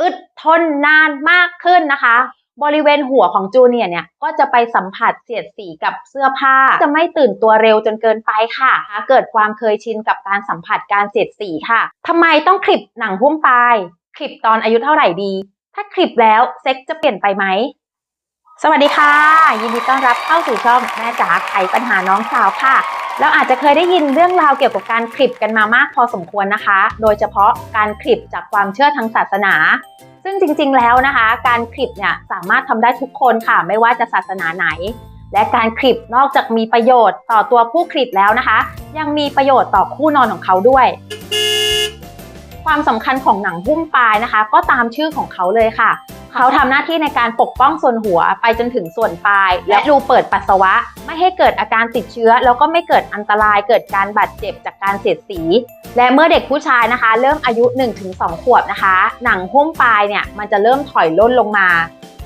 อึดทนนานมากขึ้นนะคะ บริเวณหัวของจูเนียเนี่ยก็จะไปสัมผัสเสียดสีกับเสื้อผ้า จะไม่ตื่นตัวเร็วจนเกินไปค่ะ เกิดความเคยชินกับการสัมผัสการเสียดสีค่ะทำไมต้องคลิปหนังหุ้มปลายคลิปตอนอายุเท่าไหร่ดี ถ้าคลิปแล้วเซ็กจะเปลี่ยนไปไหมสวัสดีค่ะ ยินดีต้อนรับเข้าสู่ช่องแม่จ๋าไขปัญหาน้องสาวค่ะ แล้วอาจจะเคยได้ยินเรื่องราวเกี่ยวกับการคลิปกันมามากพอสมควรนะคะ โดยเฉพาะการคลิปจากความเชื่อทางศาสนา ซึ่งจริงๆแล้วนะคะ การคลิปเนี่ยสามารถทำได้ทุกคนค่ะ ไม่ว่าจะศาสนาไหน และการคลิปนอกจากมีประโยชน์ต่อตัวผู้คลิปแล้วนะคะ ยังมีประโยชน์ต่อคู่นอนของเขาด้วย ความสำคัญของหนังหุ้มปลายนะคะ ก็ตามชื่อของเขาเลยค่ะ เขาทำหน้าที่ในการปกป้องส่วนหัวไปจนถึงส่วนปลาย และรูเปิดปัสสาวะ ไม่ให้เกิดอาการติดเชื้อ แล้วก็ไม่เกิดอันตรายเกิดการบาดเจ็บจากการเสียดสี และเมื่อเด็กผู้ชายนะคะ เริ่มอายุ 1-2 ขวบนะคะ หนังหุ้มปลายเนี่ยมันจะเริ่มถอยล่นลงมา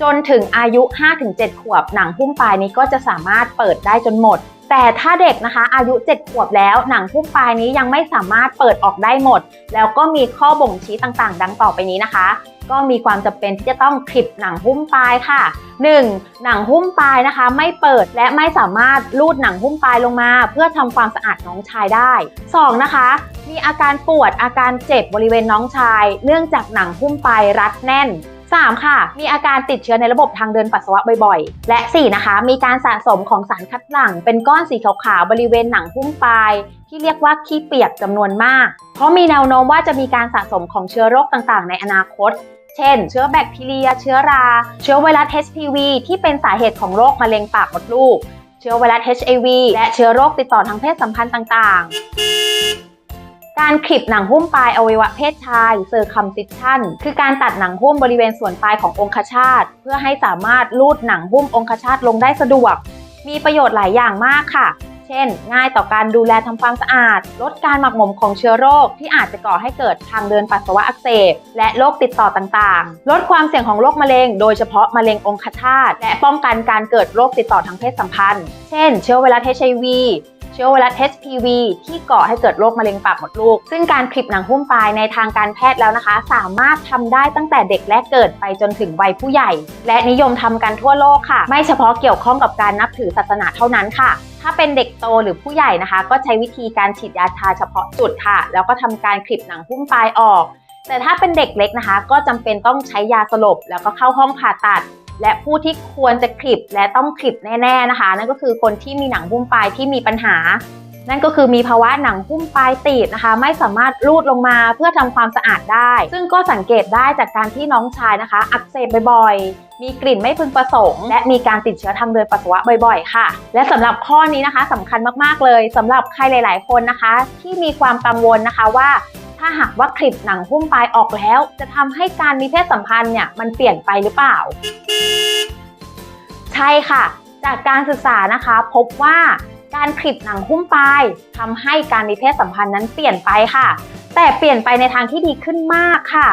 จนถึงอายุ 5-7 ขวบ หนังหุ้มปลายนี้ก็จะสามารถเปิดได้จนหมดแต่ถ้าเด็กนะคะอายุ 7 ขวบแล้วหนังหุ้มปลายนี้ยังไม่สามารถเปิดออกได้หมด แล้วก็มีข้อบ่งชี้ต่างๆ ดังต่อไปนี้นะคะ ก็มีความจำเป็นที่จะต้องคลิปหนังหุ้มปลายค่ะ 1. หนังหุ้มปลายนะคะ ไม่เปิดและไม่สามารถลูดหนังหุ้มปลายลงมา เพื่อทำความสะอาดน้องชายได้ 2. นะคะ มีอาการปวดอาการเจ็บบริเวณน้องชาย เนื่องจากหนังหุ้มปลายรัดแน่น 3. ค่ะ มีอาการติดเชื้อในระบบทางเดินปัสสาวะบ่อยๆ และ 4. นะคะ มีการสะสมของสารคัดหลั่ง เป็นก้อนสีขาวๆ บริเวณหนังหุ้มปลาย ที่เรียกว่าขี้เปียกจำนวนมาก เพราะมีแนวโน้มว่าจะมีการสะสมของเชื้อโรคต่างๆ ในอนาคต เช่น เชื้อแบคทีเรีย เชื้อรา เชื้อไวรัส HPV ที่เป็นสาเหตุของโรคมะเร็งปากมดลูก เชื้อไวรัส HIV และเชื้อโรคติดต่อทางเพศสัมพันธ์ต่างๆ การคลิปหนังหุ้มปลายอวัยวะเพศชายเซอร์คัมซิชันคือการตัดหนังหุ้มบริเวณส่วนปลายขององคชาต เพื่อให้สามารถลูดหนังหุ้มองคชาตลงได้สะดวก มีประโยชน์หลายอย่างมากค่ะ เช่น ง่ายต่อการดูแลทำความสะอาด ลดการหมักหมมของเชื้อโรคที่อาจจะก่อให้เกิดทางเดินปัสสาวะอักเสบ และโรคติดต่อต่างๆ ลดความเสี่ยงของโรคมะเร็ง โดยเฉพาะมะเร็งองคชาต และป้องกันการเกิดโรคติดต่อทางเพศสัมพันธ์ เช่น เชื้อไวรัส HIV เชื้อไวรัส HPV ที่ก่อให้เกิดโรคมะเร็งปากมดลูก ซึ่งการคลิปหนังหุ้มปลายในทางการแพทย์แล้วนะคะ สามารถทำได้ตั้งแต่เด็กแรกเกิดไปจนถึงวัยผู้ใหญ่ และนิยมทำกันทั่วโลกค่ะ ไม่เฉพาะเกี่ยวข้องกับการนับถือศาสนาเท่านั้นค่ะถ้าเป็นเด็กโตหรือผู้ใหญ่นะคะ ก็ใช้วิธีการฉีดยาชาเฉพาะจุดค่ะ แล้วก็ทำการคลิปหนังหุ้มปลายออก แต่ถ้าเป็นเด็กเล็กนะคะ ก็จำเป็นต้องใช้ยาสลบแล้วก็เข้าห้องผ่าตัด และผู้ที่ควรจะคลิปและต้องคลิปแน่ๆนะคะ นั่นก็คือคนที่มีหนังหุ้มปลายที่มีปัญหา นั่นก็คือมีภาวะหนังหุ้มปลายตีบนะคะ ไม่สามารถรูดลงมาเพื่อทำความสะอาดได้ ซึ่งก็สังเกตได้จากการที่น้องชายนะคะ อักเสบบ่อยๆมีกลิ่นไม่พึงประสงค์ และมีการติดเชื้อทางเดินปัสสาวะบ่อย ๆ ค่ะ และสำหรับข้อนี้นะคะสำคัญมากๆเลยสำหรับใครหลาย ๆ คนนะคะ ที่มีความกังวลนะคะว่า ถ้าหากว่าคลิปหนังหุ้มปลายออกแล้ว จะทำให้การมีเพศสัมพันธ์เนี่ยมันเปลี่ยนไปหรือเปล่า ใช่ค่ะ จากการศึกษานะคะ พบว่าการคลิปหนังหุ้มปลายทำให้การมีเพศสัมพันธ์นั้นเปลี่ยนไปค่ะ แต่เปลี่ยนไปในทางที่ดีขึ้นมากค่ะ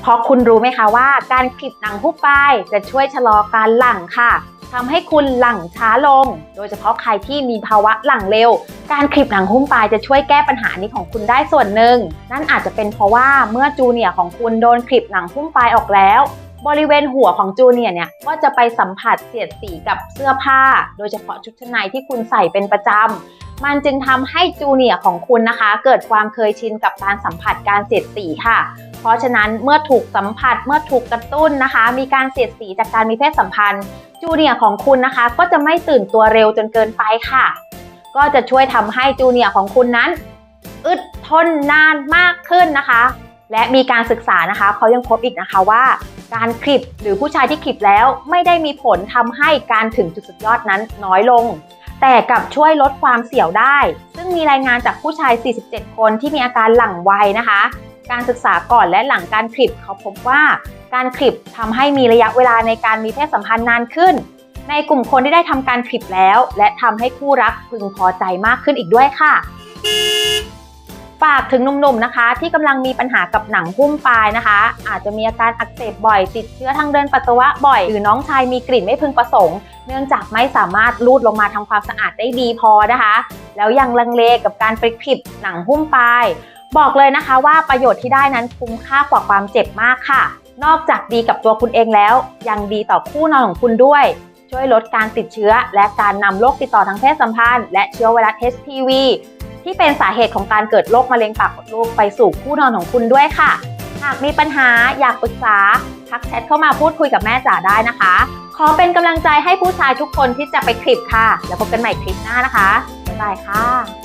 เพราะคุณรู้ไหมคะว่า การคลิปหนังหุ้มปลายจะช่วยชะลอการหลั่งค่ะ ทำให้คุณหลั่งช้าลง โดยเฉพาะใครที่มีภาวะหลั่งเร็ว การคลิปหนังหุ้มปลายจะช่วยแก้ปัญหานี้ของคุณได้ส่วนหนึ่ง นั่นอาจจะเป็นเพราะว่าเมื่อจูเนียของคุณโดนคลิปหนังหุ้มปลายออกแล้ว บริเวณหัวของจูเนียเนี่ยก็จะไปสัมผัสเสียดสีกับเสื้อผ้า โดยเฉพาะชุดชั้นในที่คุณใส่เป็นประจำ มันจึงทำให้จูเนียของคุณนะคะ เกิดความเคยชินกับการสัมผัสการเสียดสีค่ะ เพราะฉะนั้นเมื่อถูกสัมผัสเมื่อถูกกระตุ้นนะคะ มีการเสียดสีจากการมีเพศสัมพันธ์ จูเนียของคุณนะคะ ก็จะไม่ตื่นตัวเร็วจนเกินไปค่ะ ก็จะช่วยทำให้จูเนียของคุณนั้น อึดทนนานมากขึ้นนะคะ และมีการศึกษานะคะเขายังพบอีกนะคะว่าการคลิปหรือผู้ชายที่คลิปแล้วไม่ได้มีผลทำให้การถึงจุดสุดยอดนั้นน้อยลง แต่กลับช่วยลดความเสี่ยวได้ ซึ่งมีรายงานจากผู้ชาย 47 คนที่มีอาการหลั่งวัยนะคะ การศึกษาก่อนและหลังการคลิปเขาพบว่าการคลิปทำให้มีระยะเวลาในการมีเพศสัมพันธ์นานขึ้น ในกลุ่มคนที่ได้ทำการคลิปแล้ว และทำให้คู่รักพึงพอใจมากขึ้นอีกด้วยค่ะ ฝากถึงหนุ่มๆนะคะ ที่กำลังมีปัญหากับหนังหุ้มปลายนะคะ อาจจะมีอาการอักเสบบ่อย ติดเชื้อทางเดินปัสสาวะบ่อย หรือน้องชายมีกลิ่นไม่พึงประสงค์ เนื่องจากไม่สามารถลูดลงมาทำความสะอาดได้ดีพอนะคะ แล้วยังลังเลกับการไปคลิปหนังหุ้มปลาย บอกเลยนะคะว่าประโยชน์ที่ได้นั้นคุ้มค่ากว่าความเจ็บมากค่ะ นอกจากดีกับตัวคุณเองแล้ว ยังดีต่อคู่นอนของคุณด้วย ช่วยลดการติดเชื้อ และการนำโรคติดต่อทางเพศสัมพันธ์ และเชื้อไวรัส HPV ที่เป็นสาเหตุของการเกิดโรคมะเร็งปากมดลูกไปสู่คู่นอนของคุณด้วยค่ะ หากมีปัญหาอยากปรึกษาทักแชทเข้ามาพูดคุยกับแม่จ๋าได้นะคะ ขอเป็นกำลังใจให้ผู้ชายทุกคนที่จะไปคลิปค่ะ แล้วพบกันใหม่คลิปหน้านะคะบ๊ายบายค่ะ